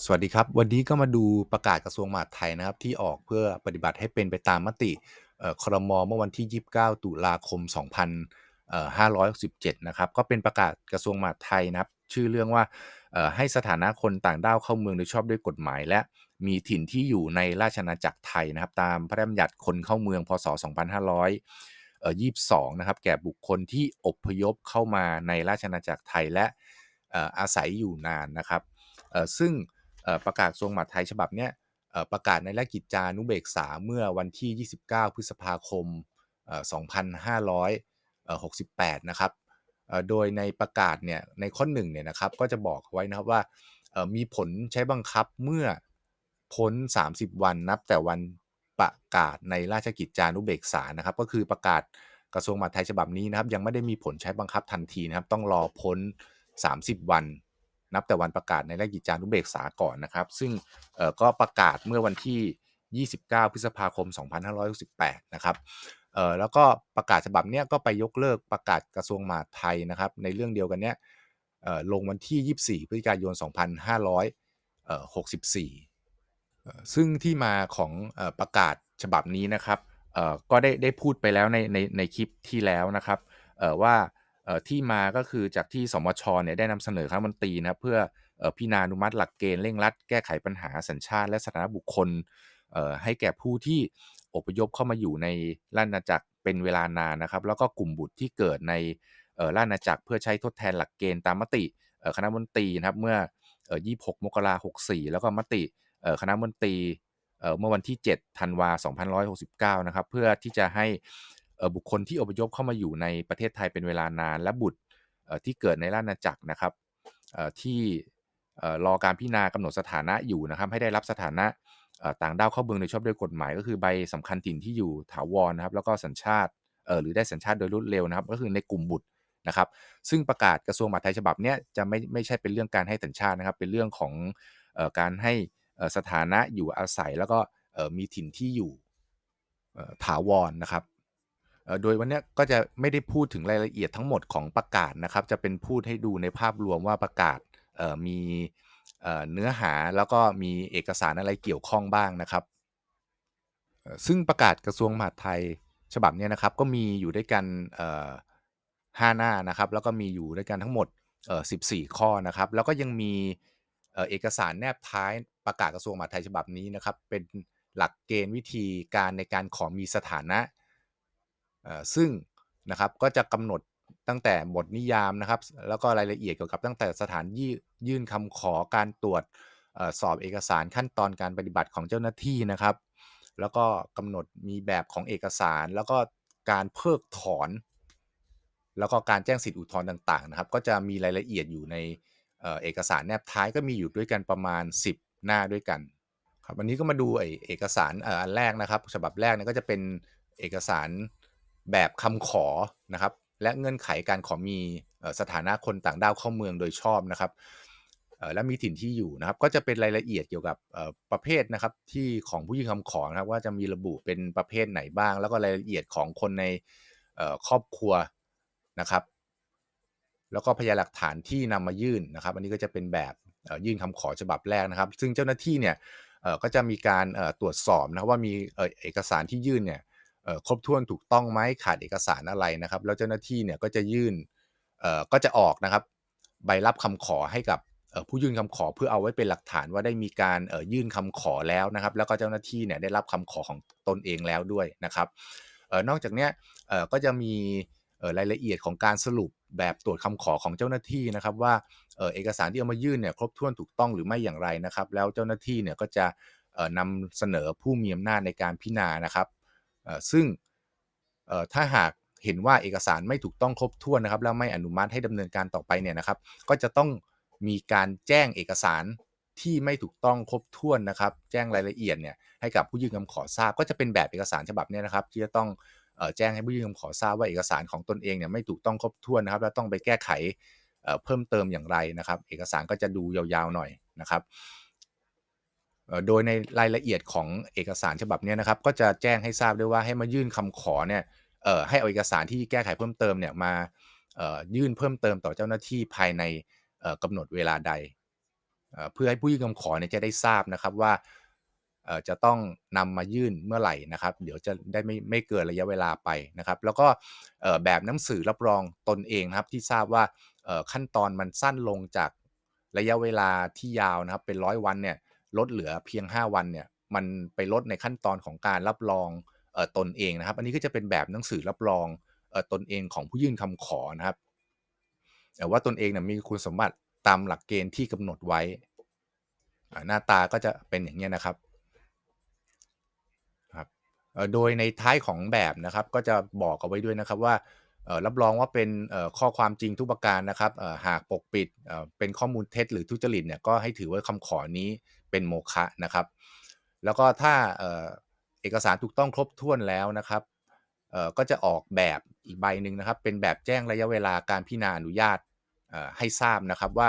สวัสดีครับ วันนี้ก็มาดูประกาศกระทรวงมหาดไทยนะครับ ที่ออกเพื่อปฏิบัติให้เป็นไปตามมติเอ่อครมเมื่อวันที่ 29 ตุลาคม 2 5 6 7 นะครับ ก็เป็นประกาศกระทรวงมหาดไทยนะครับ ชื่อเรื่องว่าเอ่อให้สถานะคนต่างด้าวเข้าเมืองโดยชอบด้วยกฎหมาย และมีถิ่นที่อยู่ในราชอาณาจักรไทยนะครับ ตามพระราชบัญญัติคนเข้าเมืองพศ 2522 นะครับ แก่บุคคลที่อพยพเข้ามาในราชอาณาจักรไทยและเอ่ออาศัยอยู่นานนะครับเอ่อซึ่ง ประกาศกระทรวงมหาดไทยฉบับเนี้ยประกาศในราชกิจจานุเบกษาเมื่อวันที่ 29 พฤษภาคมเอ่อ2568 นะครับ โดยในประกาศเนี่ยในข้อหนึ่งเนี่ยนะครับก็จะบอกไว้นะครับว่ามีผลใช้บังคับเมื่อพ้น 30 วันนับแต่วันประกาศในราชกิจจานุเบกษานะครับ ก็คือประกาศกระทรวงมหาดไทยฉบับนี้นะครับ ยังไม่ได้มีผลใช้บังคับทันทีนะครับ ต้องรอพ้น 30 วัน นับแต่วันประกาศในราชกิจจานุเบกษาก่อนนะครับ ซึ่งก็ประกาศเมื่อวันที่ 29 พฤษภาคม 2568 นะครับแล้วก็ประกาศฉบับนี้ก็ไปยกเลิกประกาศกระทรวงมหาดไทยนะครับ ในเรื่องเดียวกันเนี้ยลงวันที่ 24 พฤศจิกายน 2564 ซึ่งที่มาของอประกาศฉบับนี้นะครับก็ได้ได้พูดไปแล้วในในในคลิปที่แล้วนะครับว่า เอ่อที่มาก็คือจากที่สมชเนี่ยได้นำเสนอคณะรัฐมนตรีนะครับเพื่อเอ่อพิจารณาอนุมัติหลักเกณฑ์เร่งรัดแก้ไขปัญหาสัญชาติ และสถานะบุคคลเอ่อให้แก่ผู้ที่อพยพเข้ามาอยู่ในราชอาณาจักรเป็นเวลานานนะครับ แล้วก็กลุ่มบุตรที่เกิดในเอ่อราชอาณาจักรเพื่อใช้ทดแทนหลักเกณฑ์ตามมติเอ่อคณะรัฐมนตรีนะครับเมื่อเอ่อ26 มกราคม64 แล้วก็มติเอ่อคณะรัฐมนตรี เอ่อเมื่อวันที่7ธันวาคม2569 นะครับ เพื่อที่จะให้ บุคคลที่อพยพเข้ามาอยู่ในประเทศไทยเป็นเวลานาน และบุตรที่เกิดในราชอาณาจักรนะครับที่รอการพิจารณากำหนดสถานะอยู่นะครับ ให้ได้รับสถานะต่างด้าวเข้าเมืองโดยชอบด้วยกฎหมาย ก็คือใบสำคัญถิ่นที่อยู่ถาวรนะครับ แล้วก็สัญชาติหรือได้สัญชาติโดยรวดเร็วนะครับ ก็คือในกลุ่มบุตรนะครับ ซึ่งประกาศกระทรวงมหาดไทยฉบับนี้จะไม่ไม่ใช่เป็นเรื่องการให้สัญชาตินะครับ เป็นเรื่องของอการให้สถานะอยู่อาศัย แล้วก็มีถิ่นที่อยู่ถาวรนะครับ เอ่อ โดยวันเนี้ยก็จะไม่ได้พูดถึงรายละเอียดทั้งหมดของประกาศนะครับ จะเป็นพูดให้ดูในภาพรวมว่าประกาศ เอ่อ มี เอ่อ เนื้อหา แล้วก็มีเอกสารอะไรเกี่ยวข้องบ้างนะครับ เอ่อ ซึ่งประกาศกระทรวงมหาดไทยฉบับเนี้ยนะครับ ก็มีอยู่ด้วยกัน เอ่อ 5 หน้านะครับ แล้วก็มีอยู่ด้วยกันทั้งหมด เอ่อ 14 ข้อนะครับ แล้วก็ยังมี เอ่อ เอกสารแนบท้ายประกาศกระทรวงมหาดไทยฉบับนี้นะครับ เป็นหลักเกณฑ์วิธีการในการขอมีสถานะ ซึ่งนะครับก็จะกำหนดตั้งแต่บทนิยามนะครับ แล้วก็รายละเอียดเกี่ยวกับตั้งแต่สถานยื่นยื่นคำขอการตรวจอสอบเอกสารขั้นตอนการปฏิบัติของเจ้าหน้าที่นะครับ แล้วก็กำหนดมีแบบของเอกสาร แล้วก็การเพิกถอน แล้วก็การแจ้งสิทธิอุทธรณ์ต่างๆนะครับ ก็จะมีรายละเอียดอยู่ในเอกสารแนบท้ายก็มีอยู่ด้วยกันประมาณ 10 หน้าด้วยกันครับวันนี้ก็มาดูไอ้เอกสารอันแรกนะครับ ฉบับแรกเนี่ยก็จะเป็นเอกสาร แบบคำขอนะครับ และเงื่อนไขการขอมีสถานะคนต่างด้าวเข้าเมืองโดยชอบนะครับและมีถิ่นที่อยู่นะครับ ก็จะเป็นรายละเอียดเกี่ยวกับประเภทนะครับ ที่ของผู้ยื่นคำขอนะครับ ว่าจะมีระบุเป็นประเภทไหนบ้าง แล้วก็รายละเอียดของคนในครอบครัวนะครับ แล้วก็พยานหลักฐานที่นำมายื่นนะครับ อันนี้ก็จะเป็นแบบยื่นคำขอฉบับแรกนะครับ ซึ่งเจ้าหน้าที่เนี่ยก็จะมีการตรวจสอบนะครับว่ามีเอกสารที่ยื่นเนี่ย ครบถ้วนถูกต้องไหมขาดเอกสารอะไรนะครับ แล้วเจ้าหน้าที่เนี่ยก็จะยื่นเออก็จะออกนะครับใบรับคำขอให้กับผู้ยื่นคำขอเพื่อเอาไว้เป็นหลักฐานว่าได้มีการเอ่อยื่นคำขอแล้วนะครับ แล้วก็เจ้าหน้าที่เนี่ยได้รับคำขอของตนเองแล้วด้วยนะครับออนอกจากนี้เออก็จะมีรายละเอียดของการสรุปแบบตรวจคำขอของเจ้าหน้าที่นะครับ ว่าเออเอกสารที่เอามายื่นเนี่ยครบถ้วนถูกต้องหรือไม่อย่างไรนะครับ แล้วเจ้าหน้าที่เนี่ยก็จะเอ่อนำเสนอผู้มีอำนาจในการพิจารณานะครับ ซึ่งถ้าหากเห็นว่าเอกสารไม่ถูกต้องครบถ้วนนะครับแล้วไม่อนุมัติให้ดำเนินการต่อไปเนี่ยนะครับ ก็จะต้องมีการแจ้งเอกสารที่ไม่ถูกต้องครบถ้วนนะครับ แจ้งรายละเอียดเนี่ยให้กับผู้ยื่นคำขอทราบ ก็จะเป็นแบบเอกสารฉบับเนี้นะครับ ที่จะต้องแจ้งให้ผู้ยื่นคำขอทราบว่าเอกสารของตนเองเนี่ยไม่ถูกต้องครบถ้วนนะครับ แล้วต้องไปแก้ไขเพิ่มเติมอย่างไรนะครับ เอกสารก็จะดูยาวๆหน่อยนะครับ โดยในรายละเอียดของเอกสารฉบับนี้นะครับ ก็จะแจ้งให้ทราบด้วยว่าให้มายื่นคำขอเนี่ยให้เอาเอกสารที่แก้ไขเพิ่มเติมเนี่ยมายื่นเพิ่มเติมต่อเจ้าหน้าที่ภายในเอ่อกำหนดเวลาใด เพื่อให้ผู้ยื่นคำขอเนี่ยจะได้ทราบนะครับว่าจะต้องนำมายื่นเมื่อไหร่นะครับ เดี๋ยวจะได้ไม่ไม่เกินระยะเวลาไปนะครับ แล้วก็แบบหนังสือรับรองตนเองนะครับที่ทราบว่าขั้นตอนมันสั้นลงจากระยะเวลาที่ยาวนะครับเป็นร้อยวันเนี่ย ลดเหลือเพียง 5 วันเนี่ยมันไปลดในขั้นตอนของการรับรองเอ่อตนเองนะครับ อันนี้ก็จะเป็นแบบหนังสือรับรองเอ่อตนเองของผู้ยื่นคำขอนะครับ แต่ว่าตนเองเนี่ยมีคุณสมบัติตามหลักเกณฑ์ที่กำหนดไว้ หน้าตาก็จะเป็นอย่างนี้นะครับครับ โดยในท้ายของแบบนะครับ ก็จะบอกเอาไว้ด้วยนะครับว่า รับรองว่าเป็นข้อความจริงทุกประการนะครับหากปกปิดเป็นข้อมูลเท็จหรือทุจริตเนี่ยก็ให้ถือว่าคำขอนี้เป็นโมฆะนะครับ แล้วก็ถ้าเอกสารถูกต้องครบถ้วนแล้วนะครับก็จะออกแบบอีกใบหนึ่งนะครับ เป็นแบบแจ้งระยะเวลาการพิจารณาอนุญาตให้ทราบนะครับว่า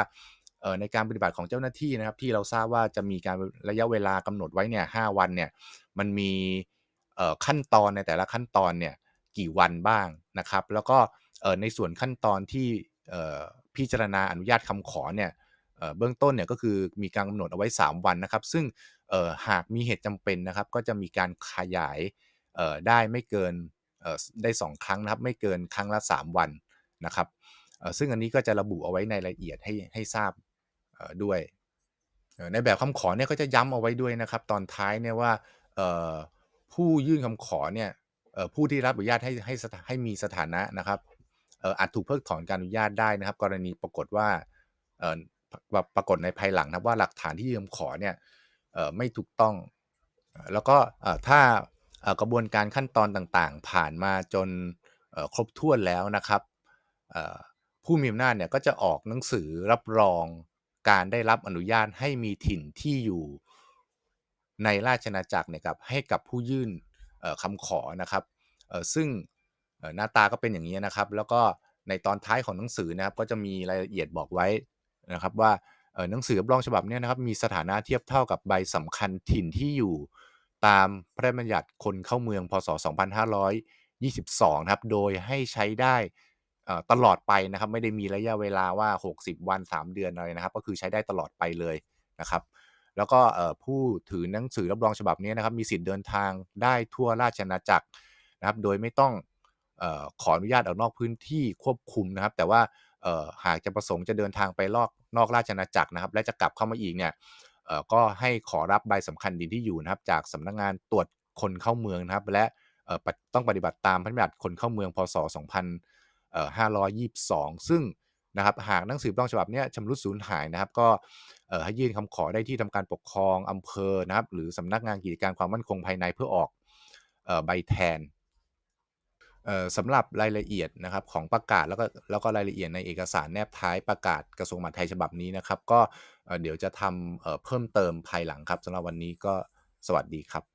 ในการปฏิบัติของเจ้าหน้าที่นะครับ ที่เราทราบว่าจะมีการระยะเวลากำหนดไว้เนี่ย5วันเนี่ยมันมีขั้นตอนในแต่ละขั้นตอนเนี่ยกี่วันบ้าง นะครับ แล้วก็ในส่วนขั้นตอนที่พิจารณาอนุญาตคำขอเนี่ยเบื้องต้นเนี่ยก็คือมีการกำหนดเอาไว้ 3 วันนะครับ ซึ่งหากมีเหตุจำเป็นนะครับ ก็จะมีการขยายได้ไม่เกินได้ 2 ครั้งนะครับ ไม่เกินครั้งละ 3 วันนะครับซึ่งอันนี้ก็จะระบุเอาไว้ในรายละเอียดให้ให้ทราบด้วย ในแบบคำขอเนี่ยก็จะย้ำเอาไว้ด้วยนะครับ ตอนท้ายเนี่ยว่าผู้ยื่นคำขอเนี่ย ผู้ที่รับอนุญาตให้ให้ให้มีสถานะนะครับอาจถูกเพิกถอนการอนุญาตได้นะครับ กรณีปรากฏว่าเอ่อปรากฏในภายหลังนะว่าหลักฐานที่ยื่นคำขอเนี่ยไม่ถูกต้อง แล้วก็ถ้ากระบวนการขั้นตอนต่างๆ ผ่านมาจนครบถ้วนแล้วนะครับผู้มีอำนาจเนี่ยก็จะออกหนังสือรับรองการได้รับอนุญาตให้มีถิ่นที่อยู่ในราชอาจักรเนี่ยกับให้กับผู้ยื่น คำขอนะครับซึ่งหน้าตาก็เป็นอย่างนี้นะครับ แล้วก็ในตอนท้ายของหนังสือนะครับ ก็จะมีรายละเอียดบอกไว้นะครับว่าหนังสือรับรองฉบับนี้นะครับ มีสถานะเทียบเท่ากับใบสำคัญถิ่นที่อยู่ตามพระราชบัญญัติคนเข้าเมือง พศ 2522 นะครับ โดยให้ใช้ได้ตลอดไปนะครับ ไม่ได้มีระยะเวลาว่า 60 วัน 3 เดือนอะไรนะครับ ก็คือใช้ได้ตลอดไปเลยนะครับ แล้วก็ผู้ถือหนังสือรับรองฉบับนี้นะครับมีสิทธิ์เดินทางได้ทั่วราชอาณาจักรนะครับ โดยไม่ต้องออขออนุญาตออกนอกพื้นที่ควบคุมนะครับ แต่ว่าหากจะประสงค์จะเดินทางไปลอกนอกราชอาณาจักรนะครับ และจะกลับเข้ามาอีกเนี่ยก็ให้ขอรับใบสำคัญดินที่อยู่นะครับ จากสำนักงานตรวจคนเข้าเมืองนะครับ และต้องปฏิบัติตามพระราชบัญญัติคนเข้าเมืองพศ 2522 ซึ่ง นะครับหากหนังสือรับรองฉบับนี้ชำรุดสูญหายนะครับ ก็ให้ยื่นคำขอได้ที่ทำการปกครองอำเภอนะครับ หรือสำนักงานกิจการความมั่นคงภายในเพื่อออกออใบแทนสำหรับรายละเอียดนะครับของประกาศแล้วก็แล้วก็รายละเอียดในเอกสารแนบท้ายประกาศกระทรวงมหาดไทยฉบับนี้นะครับ ก็เดี๋ยวจะทำเพิ่มเติมภายหลังครับสำหรับวันนี้ก็สวัสดีครับ